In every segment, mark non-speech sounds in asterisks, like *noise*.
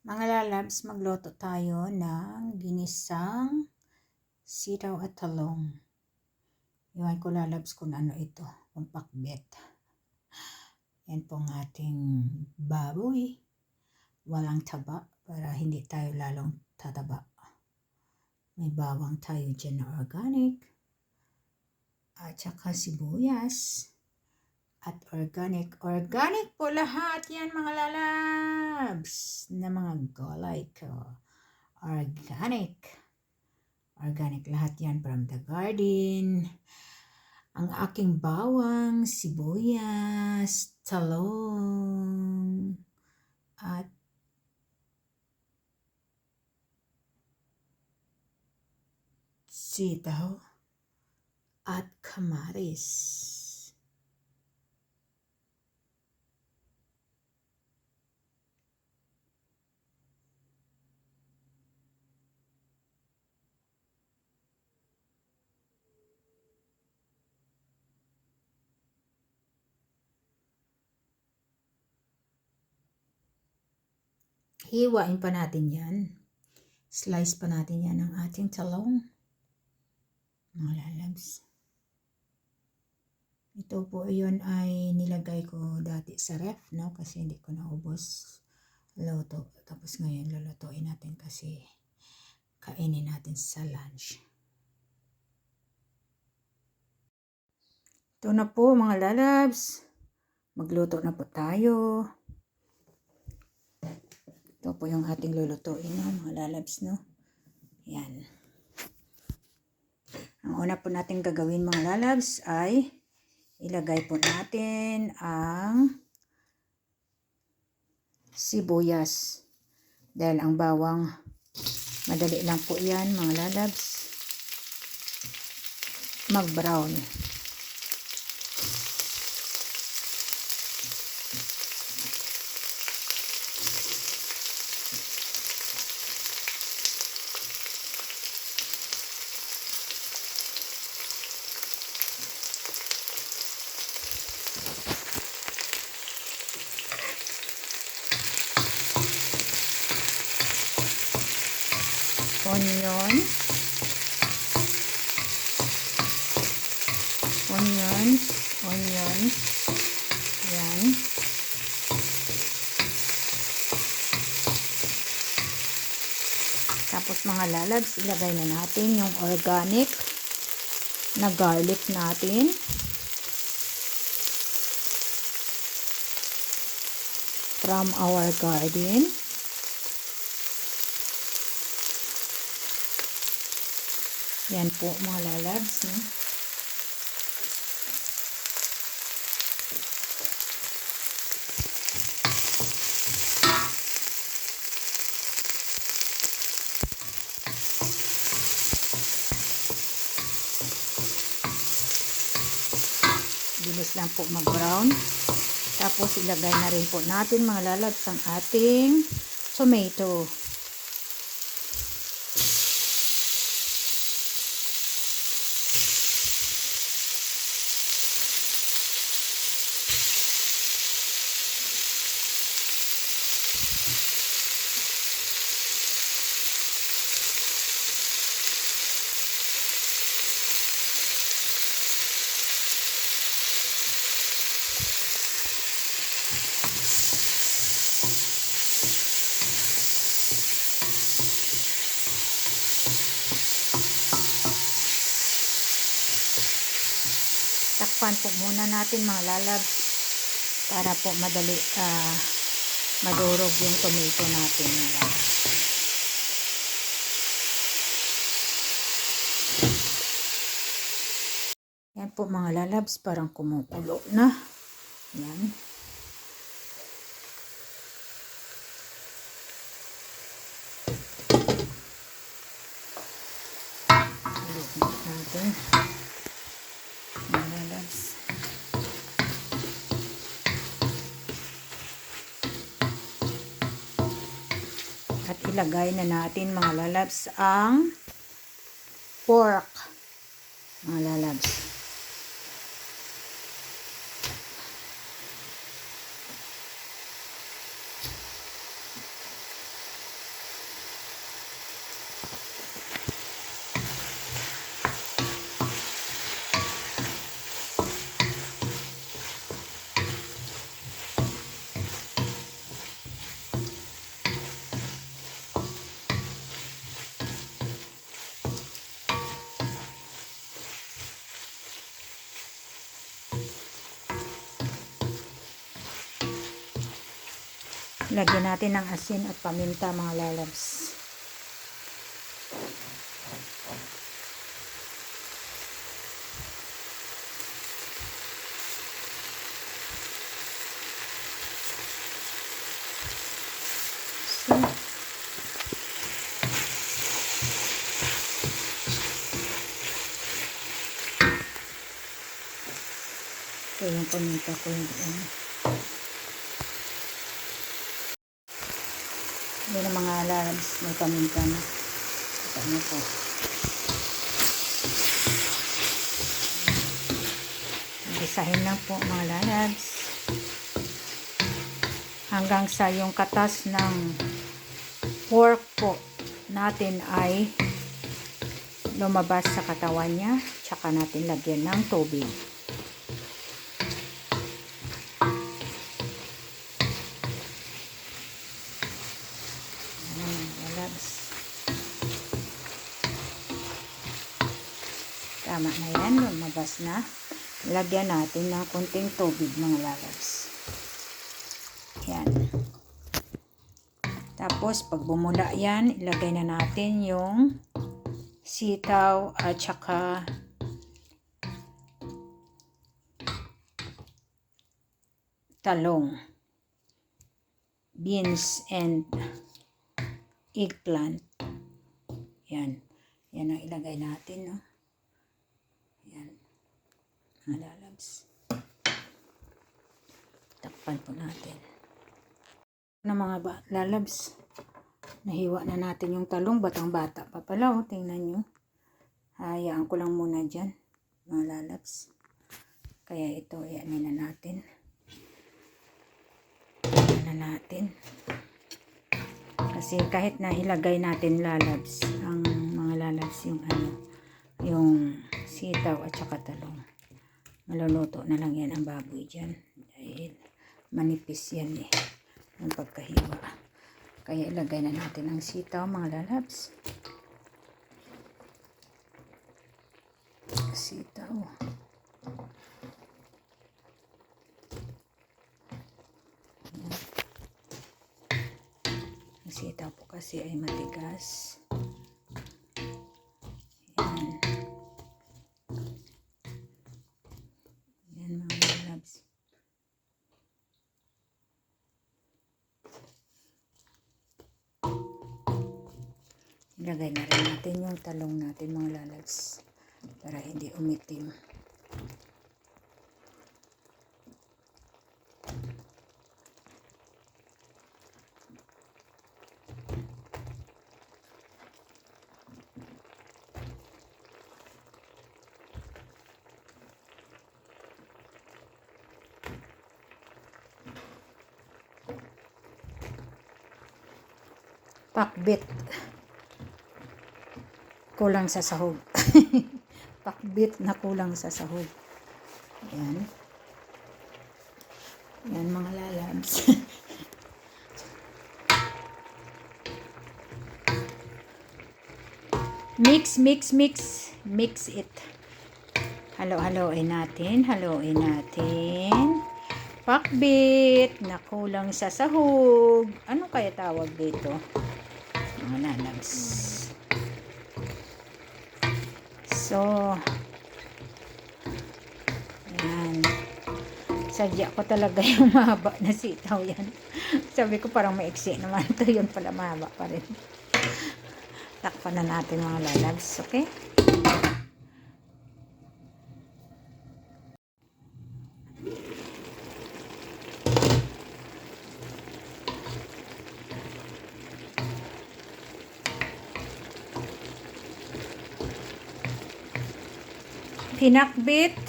Mga lalabs, magluto tayo ng ginisang sitaw at talong. Iwan ko lalabs kung ano ito, kung pakbet. Yan po ang ating baboy. Walang taba para hindi tayo lalong tataba. May bawang tayo dyan na organic. At saka sibuyas at organic. Organic po lahat yan mga lalabs na mga gulay ko. Organic. Organic lahat yan from the garden. Ang aking bawang, sibuyas, talong, at sitaw at kamaris. Hiwain pa natin yan. Slice pa natin yan ng ating talong. Mga lalabs. Ito po yun ay nilagay ko dati sa ref, no? Kasi hindi ko naubos luto. Tapos ngayon lulutuin natin kasi kainin natin sa lunch. Ito na po mga lalabs. Magluto na po tayo. Ito po yung ating lulutuin, no? mga lalabs, no? Yan. Ang una po natin gagawin, mga lalabs, ay ilagay po natin ang sibuyas. Dahil ang bawang, madali lang po yan, mga lalabs. Mag-brown. Tapos mga lalabs, ilagay na natin yung organic na garlic natin. From our garden. Yan po mga lalabs. No? Bilis lang po mag-brown. Tapos ilagay na rin po natin mga lalabs ang ating tomato. Takpan po muna natin mga lalabs para po madali uh, madurog yung tomato natin mga lalabs. Yan po mga lalabs parang kumukulo na. Yan. Natin. Mga lalabs. At ilagay na natin mga lalabs ang pork. Mga lalabs. Lagyan natin ng asin at paminta mga lalabs. Ito yung paminta ko yung ano. Yan ang mga lalabs may paminta na. Sa ano po. Isahin lang po mga lalabs. Hanggang sa yung katas ng pork po natin ay lumabas sa katawan niya. Tsaka natin lagyan ng tubig. Ayan, mga lalabs. Tama na yan, lumabas na. Lagyan natin ng kunting tubig mga lalabs. Yan. Tapos, pag bumula yan, ilagay na natin yung sitaw at saka talong. Beans and eggplant. Yan. Yan ang ilagay natin, no? Mga lalabs. Takpan po natin. Na mga ba- lalabs. Nahiwa na natin yung talong. Batang bata pa pala, oh. Tingnan nyo. Hayaan ko lang muna dyan. Mga lalabs. Kaya ito, yan na natin. Yan na natin. Kasi kahit na ilagay natin lalabs, ang mga lalabs yung ano, yung sitaw at saka talong. Maluluto na lang yan ang baboy dyan. Dahil manipis yan eh. Ang pagkahiwa. Kaya ilagay na natin ang sitaw mga lalabs. Sitaw. Ang sitaw po kasi ay matigas. Ilagay na rin natin yung talong natin mga lalabs para hindi umitim. Pakbit. Kulang sa sahog. *laughs* Pakbit na kulang sa sahog. Yan. Yan mga lalabs. *laughs* mix, mix, mix. Mix it. Halo-haloin natin. Haloin natin. Pakbit na kulang sa sahog. Ano kaya tawag dito? Mga lalabs. So, yan. Sadya ko talaga *laughs* yung mahaba na sitaw yan. Sabi ko parang maiksi naman ito. Yun pala mahaba pa rin. Takpan na natin mga lalabs. Okay? Pinakbit.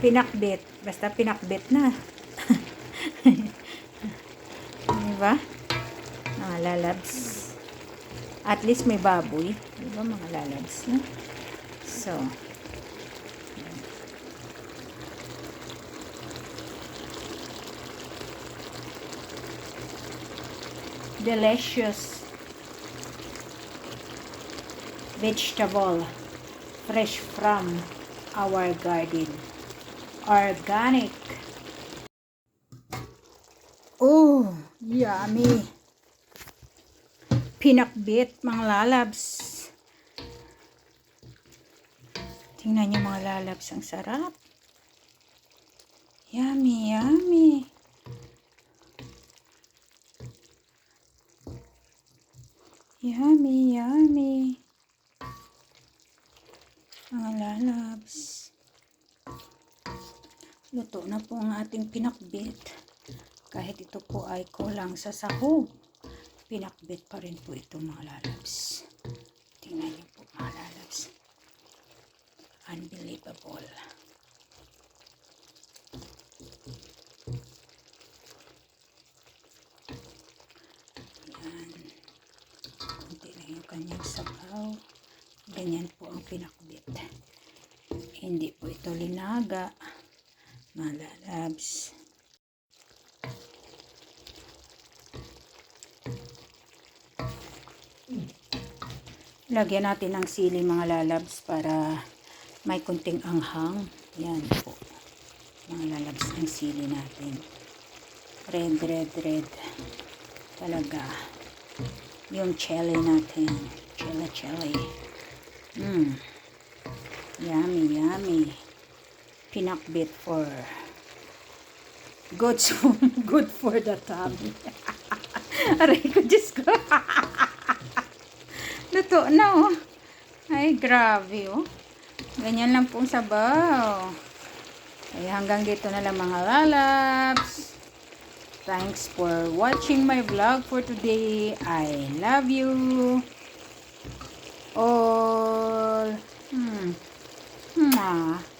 Pinakbit. Basta pinakbit na. *laughs* diba? Mga lalabs. At least may baboy. Diba mga lalabs? No? So. Delicious vegetable fresh from our garden. Organic. Oh, yummy. Pinakbit, mga lalabs. Tingnan niyo mga lalabs, ang sarap. Yummy, yummy. Yummy, yummy. Mga lalabs. Luto na po ang ating pinakbit. Kahit ito po ay kulang sa sahog. Pinakbit pa rin po ito mga lalabs. Tingnan niyo po mga lalabs. Unbelievable. Yan. Kunti lang yung kanyang sabaw. Ganyan po ang pinakbit. Hindi po ito linaga. Mga lalabs. Lagyan natin ng sili mga lalabs para may kunting anghang. Yan po. Mga lalabs ng sili natin. Red, red, red. Talaga. Yung chili natin. Chili, chili. Mmm. Yummy, yummy. Pinakbit for good, *laughs* good for the tummy. *laughs* Aray ko, Diyos ko. *laughs* Luto na, oh. Ay, grabe, oh. Ganyan lang pong sabaw. Kaya hanggang dito na lang mga lalabs. Thanks for watching my vlog for today. I love you. 얼, 음, 마.